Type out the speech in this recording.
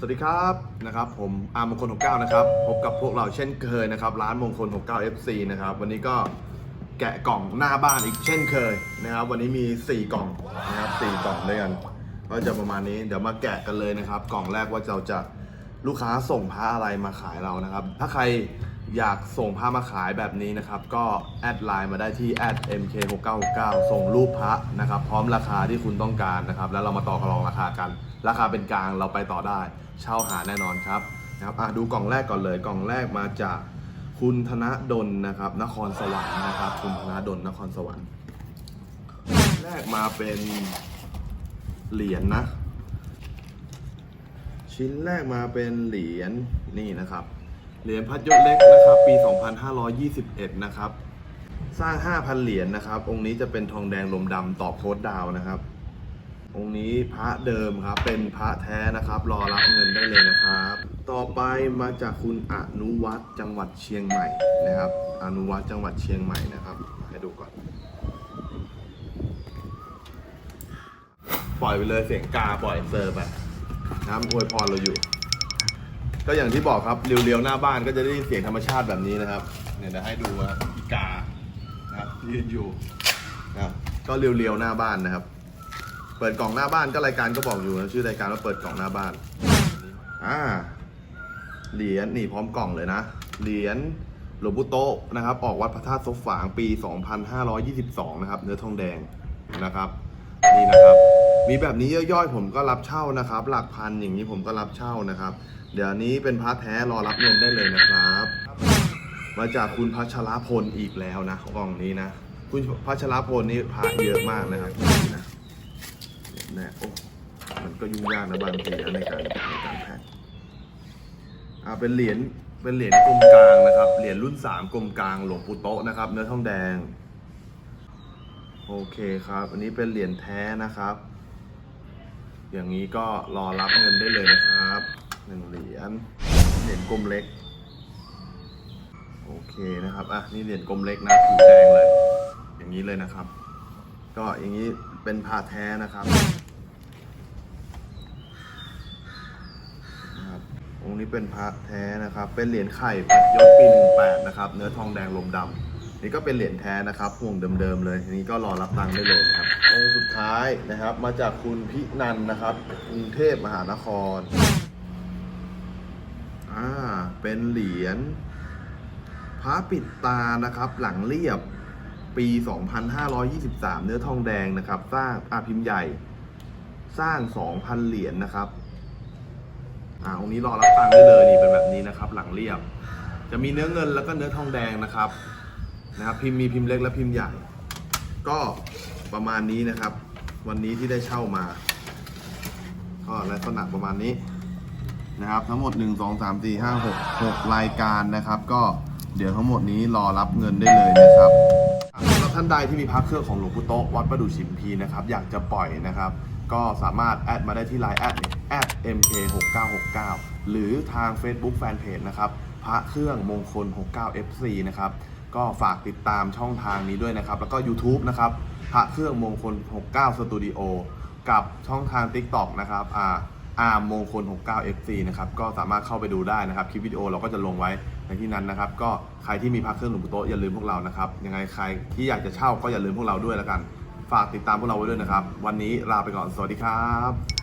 สวัสดีครับนะครับผมอามมงคล69นะครับพบกับพวกเราเช่นเคยนะครับร้านมงคล69 FC นะครับวันนี้ก็แกะกล่องหน้าบ้านอีกเช่นเคยนะครับวันนี้มี 4 กล่องนะครับ4กล่องด้วยกันก็จะประมาณนี้เดี๋ยวมาแกะกันเลยนะครับ กล่องแรกว่าเราจะลูกค้าส่งผ้าอะไรมาขายเรานะครับ ถ้าใคร อยากส่งผ้ามาขายแบบนี้นะครับ ก็แอดไลน์มาได้ที่ @mk6969 ส่งรูปพระนะครับ พร้อมราคาที่คุณต้องการนะครับ แล้วเรามาต่อรองราคากัน ราคาเป็นกลางเราไปต่อได้ เช่าหาแน่นอนครับนะครับอะดูกล่องแรกก่อนเลย กล่องแรกมาจากคุณธนดลนะครับ นครสวรรค์นะครับ คุณธนดลนครสวรรค์ แรกมาเป็นเหรียญนะชิ้นแรกมาเป็นเหรียญนี่นะครับ เหรียญพัดยศเล็กนะครับ ปี 2521 นะครับ สร้าง 5,000 เหรียญนะครับ องค์นี้จะเป็นทองแดงลมดำตอบโค้ดดาวนะครับ องค์นี้พระเดิมครับ เป็นพระแท้นะครับ รอรับเงินได้เลยนะครับ ต่อไปมาจากคุณอนุวัฒน์จังหวัดเชียงใหม่นะครับ อนุวัฒน์จังหวัดเชียงใหม่นะครับ ให้ดูก่อน ปล่อยไปเลยเสียงกาปล่อยเซอร์ไปนะครับอวยพรเราอยู่ ก็อย่างที่บอกครับเรียวๆหน้าบ้านก็จะได้ยินเสียงธรรมชาติแบบนี้นะครับ เนี่ยเดี๋ยวให้ดูนะครับอีกานะครับยืนอยู่นะครับก็เรียวๆหน้าบ้านนะครับ เปิดกล่องหน้าบ้านก็รายการก็บอกอยู่นะชื่อรายการว่าเปิดกล่องหน้าบ้านอ่าเหรียญนี่พร้อมกล่องเลยนะเหรียญหลวงปู่โตนะครับ ออกวัดพระธาตุซบฝางปี 2522 นะครับ เนื้อทองแดงนะครับ นี่นะครับ มีแบบนี้ย่อยๆผมก็รับเช่านะครับ หลักพันอย่างนี้ผมก็รับเช่านะครับ เดี๋ยวนี้เป็นพระแท้รอรับเงินได้เลยนะครับ มาจากคุณพัชรพลอีกแล้วนะกล่องนี้นะคุณพัชรพลนี่พระเยอะมากนะครับนี่นะโอ้มันก็ยุ่งยากนะบางทีนะในการในการแพ็คอ่าเป็นเหรียญเป็นเหรียญกลมกลางนะครับเหรียญรุ่นสามกลมกลางหลวงปู่โตะนะครับ เนื้อทองแดง โอเคครับ อันนี้เป็นเหรียญแท้นะครับ อย่างนี้ก็รอรับเงินได้เลยนะครับหนึ่งเหรียญเหรียญกลมเล็ก โอเคนะครับอะนี่เหรียญกลมเล็กนะผิวแดงเลย อย่างนี้เลยนะครับ ก็อย่างนี้เป็นพาแท้นะครับนะครับองค์นี้เป็นพระแท้นะครับ เป็นเหรียญไข่ปัดยศปีหนึ่งแปดนะครับ เนื้อทองแดงลมดำ นี่ก็เป็นเหรียญแท้นะครับห่วงเดิมๆเลยทีนี้ก็รอรับตังค์ได้เลยครับองค์สุดท้ายนะครับ มาจากคุณพินันนะครับกรุงเทพมหานครอ่าเป็นเหรียญพระปิดตานะครับ หลังเรียบปี 2523 เนื้อทองแดงนะครับ สร้างอาพิมพ์ใหญ่ สร้าง 2,000 เหรียญนะครับอ่าองค์นี้รอรับตังค์ได้เลยนี่เป็นแบบนี้นะครับ หลังเรียบ จะมีเนื้อเงินแล้วก็เนื้อทองแดงนะครับ นะครับพิมพ์มีพิมพ์เล็กและพิมพ์ใหญ่ ก็ประมาณนี้นะครับ วันนี้ที่ได้เช่ามา ก็ลักษณะประมาณนี้นะครับ ทั้งหมด 1 2 3 4 5 6 6 รายการนะครับ ก็เดี๋ยวทั้งหมดนี้รอรับเงินได้เลยนะครับสำหรับท่านใดที่มีพระเครื่องของหลวงปู่โตวัดประดู่ฉิมพีนะครับ อยากจะปล่อยนะครับ ก็สามารถแอดมาได้ที่ไลน์แอดแอด mk6969 หรือทาง Facebook Fanpage นะครับ พระเครื่องมงคล 69 FC นะครับ ก็ฝากติดตามช่องทางนี้ด้วยนะครับ แล้วก็ YouTube นะครับพระเครื่องมงคล 69 Studio กับช่องทาง TikTok นะครับอ่าอาร์มมงคล 69 FC นะครับก็สามารถเข้าไปดูได้นะครับ คลิปวิดีโอเราก็จะลงไว้ในที่นั้นนะครับ ก็ใครที่มีพักเครื่องหลวงปู่โตอย่าลืมพวกเรานะครับยังไงใครที่อยากจะเช่าก็อย่าลืมพวกเราด้วยแล้วกัน ฝากติดตามพวกเราไว้ด้วยนะครับ วันนี้ลาไปก่อนสวัสดีครับ